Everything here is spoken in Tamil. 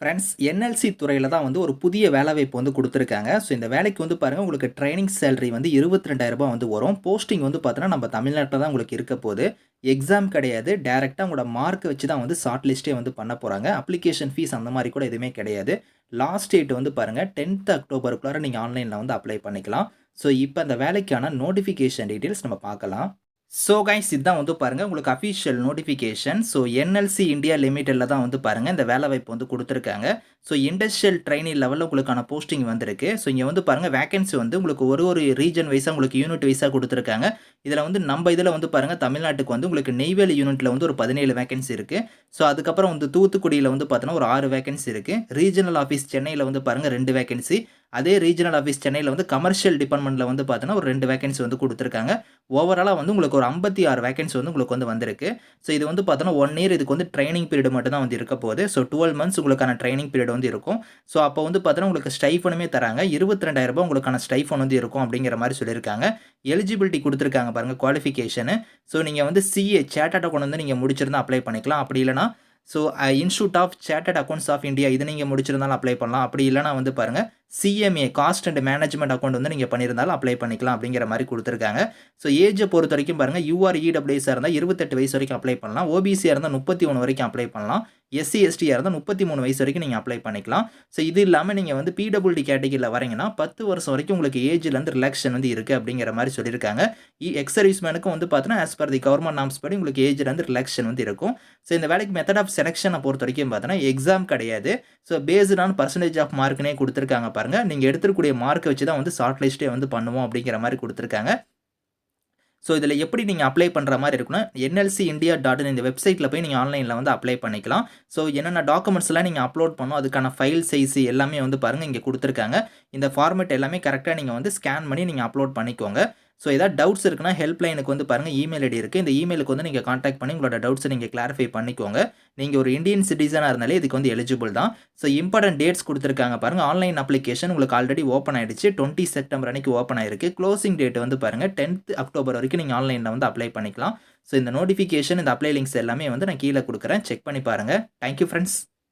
ஃப்ரெண்ட்ஸ் என்எல்சி துறையில் தான் வந்து ஒரு புதிய வேலைவாய்ப்பு வந்து கொடுத்துருக்காங்க ஸோ இந்த வேலைக்கு வந்து பாருங்கள் உங்களுக்கு ட்ரைனிங் சேலரி வந்து இருபத்தி ரெண்டாயிரரூபா வந்து வரும். போஸ்டிங் வந்து பார்த்தீங்கன்னா, நம்ம தமிழ்நாட்டில் தான் உங்களுக்கு இருக்க போது. எக்ஸாம் கிடையாது. டேரெக்டாக உங்களோட மார்க் வச்சு தான் வந்து ஷார்ட் லிஸ்ட்டே வந்து பண்ண போகிறாங்க அப்ளிகேஷன் ஃபீஸ் அந்த மாதிரி கூட எதுவுமே கிடையாது. லாஸ்ட் டேட் வந்து பாருங்கள் டென்த் அக்டோபருக்குள்ளார நீங்கள் ஆன்லைனில் வந்து அப்ளை பண்ணிக்கலாம். ஸோ இப்போ அந்த வேலைக்கான நோட்டிஃபிகேஷன் டீட்டெயில்ஸ் நம்ம பார்க்கலாம். ஸோ கைஸ் இதுதான் வந்து பாருங்கள் உங்களுக்கு official notification. So NLC India லிமிட்டடில் தான் வந்து பாருங்கள் இந்த வேலைவாய்ப்பு வந்து கொடுத்துருக்காங்க. ஸோ இண்டஸ்ட்ரியல் ட்ரைனிங் லெவலில் உங்களுக்கான போஸ்டிங் வந்திருக்கு. ஸோ இங்கே வந்து பாருங்கள் வேகன்சி வந்து உங்களுக்கு ஒரு ஒரு ரீஜன் வைஸாக உங்களுக்கு யூனிட் வைஸாக கொடுத்துருக்காங்க. இதில் வந்து நம்ம இதில் வந்து பாருங்க, தமிழ்நாட்டுக்கு வந்து உங்களுக்கு நெய்வேலி யூனிட்டில் வந்து ஒரு 17 வேக்கன்சி இருக்குது ஸோ அதுக்கப்புறம் வந்து தூத்துக்குடியில் வந்து பார்த்தோன்னா ஒரு ஆறு வேகன்சி இருக்குது ரீஜனல் ஆஃபீஸ் சென்னையில் வந்து பாருங்கள் ரெண்டு வேகன்சி அதே ரீஜனல் ஆஃபீஸ் சென்னையில் வந்து கமர்ஷியல் டிபார்ட்மெண்ட்டில் வந்து பார்த்தீங்கன்னா, ஒரு ரெண்டு வேகன்சி வந்து கொடுத்துருக்காங்க ஓவராலாக வந்து உங்களுக்கு ஒரு ஐம்பத்தி ஆறு வேகன்சி வந்து உங்களுக்கு வந்து வந்திருக்கு. ஸோ இது வந்து பார்த்தோன்னா, ஒன் இயர் இதுக்கு வந்து ட்ரைனிங் பீரியட் மட்டும் தான் வந்து இருக்க போகுது ஸோ 12 மந்த்ஸ் உங்களுக்கான ட்ரைனிங் பீரியட் வந்து இருக்கும். ஸோ அப்போ வந்து பார்த்தோன்னா உங்களுக்கு ஸ்டைஃபனுமே தராங்க. ரூ. 22,000 உங்களுக்கான ஸ்டைஃபன் வந்து இருக்கும் அப்படிங்கிற மாதிரி சொல்லியிருக்காங்க. எலிஜிபிலிட்டி கொடுத்துருக்காங்க பாருங்கள் குவாலிஃபிகேஷனு. ஸோ நீங்கள் வந்து சிஏ சேட்டாட்டை கொண்டு வந்து நீங்கள் முடிச்சிருந்தால் அப்ளை பண்ணிக்கலாம். அப்படி இல்லைனா so institute of chartered accounts of India இது நீங்கள் முடிச்சிருந்தாலும் அப்ளை பண்ணலாம். அப்படி இல்லைனா வந்து பாருங்கள் CMA cost and management account வந்து நீங்கள் பண்ணியிருந்தாலும் அப்ளை பண்ணிக்கலாம் அப்படிங்கிற மாதிரி கொடுத்துருக்காங்க ஸோ ஏஜ்ஜை பொறுத்த வரைக்கும் பாருங்க, யூஆர் இடபிள்யூஎஸ்ஸா இருந்தா 28 வயசு வரைக்கும் அப்ளை பண்ணலாம். ஓபிசியாக இருந்தால் முப்பத்தி ஒன்று வரைக்கும் அப்ளை பண்ணலாம். எஸ்சி, எஸ்டியா இருந்தா 33 வயசு வரைக்கும் நீங்கள் அப்ளை பண்ணிக்கலாம். ஸோ இது இல்லாமல் நீங்கள் வந்து பிடபிள்டி கேட்டகரில வரீங்கன்னா, 10 வருஷம் வரைக்கும் உங்களுக்கு ஏஜ்லேருந்து ரிலாக்ஷன் வந்து இருக்குது அப்படிங்கிற மாதிரி சொல்லியிருக்காங்க. இ எக்ஸ் வந்து பார்த்தீங்கன்னா, as per the government norms படி உங்களுக்கு ஏஜ்லேருந்து ரிலாக்ஷன் வந்து இருக்கும். ஸோ இந்த வேலைக்கு மெத்தட் ஆஃப் பொறுத்த வரைக்கும் பார்த்தீங்கன்னா, எக்ஸாம் கிடையாது. So based on percentage of மார்க்னே கொடுத்துருக்காங்க பாருங்கள் நீங்கள் எடுத்துக்கூடிய மார்க்கை வச்சு தான் வந்து ஷார்ட் லிஸ்ட்டே வந்து பண்ணுவோம் அப்படிங்கிற மாதிரி கொடுத்துருக்காங்க ஸோ இதில் எப்படி நீங்கள் அப்ளை பண்ணுற மாதிரி இருக்குன்னா, என்எல்சி இந்தியா டாட் இந்த வெப்சைட்டில் போய் நீங்கள் ஆன்லைனில் வந்து அப்ளை பண்ணிக்கலாம். ஸோ என்னென்ன டாக்குமெண்ட்ஸ்லாம் நீங்கள் அப்லோட் பண்ணணும், அதுக்கான ஃபைல் சைஸ் எல்லாமே வந்து பாருங்கள் இங்கே கொடுத்துருக்காங்க இந்த ஃபார்மேட் எல்லாமே கரெக்டாக நீங்கள் வந்து ஸ்கேன் பண்ணி நீங்கள் அப்லோட் பண்ணிக்கோங்க. ஸோ ஏதாவது டவுட்ஸ் இருக்குன்னா, ஹெல்ப் லைனுக்கு வந்து பாருங்க இமெயில் ஐடி இருக்குது இந்த இமெயிலுக்கு வந்து நீங்கள் காண்டாக்ட் பண்ணி உங்களோட டவுட்ஸை நீங்கள் கிளாரிஃபை பண்ணிக்கோங்க. நீங்கள் ஒரு இந்தியன் சிட்டிசனாக இருந்தாலே இதுக்கு வந்து எலிஜிபிள் தான். ஸோ இம்பார்ட்டன்ட் டேட்ஸ் கொடுத்துருக்காங்க பாருங்கள் ஆன்லைன் அப்ளிகேஷன் உங்களுக்கு ஆல்ரெடி ஓப்பன் ஆகிடுச்சு டுவெண்ட்டி செப்டம்பர் அன்னைக்கு ஓப்பன் ஆயிருக்கு. க்ளோசிங் டேட் வந்து பாருங்க 10த் அக்டோபர் வரைக்கும் நீங்கள் ஆன்லைனில் வந்து அப்ளை பண்ணிக்கலாம். ஸோ இந்த நோட்டிஃபிகேஷன், இந்த அப்ளை லிங்க்ஸ் எல்லாமே வந்து நான் கீழே கொடுக்குறேன் செக் பண்ணி பாருங்க. Thank you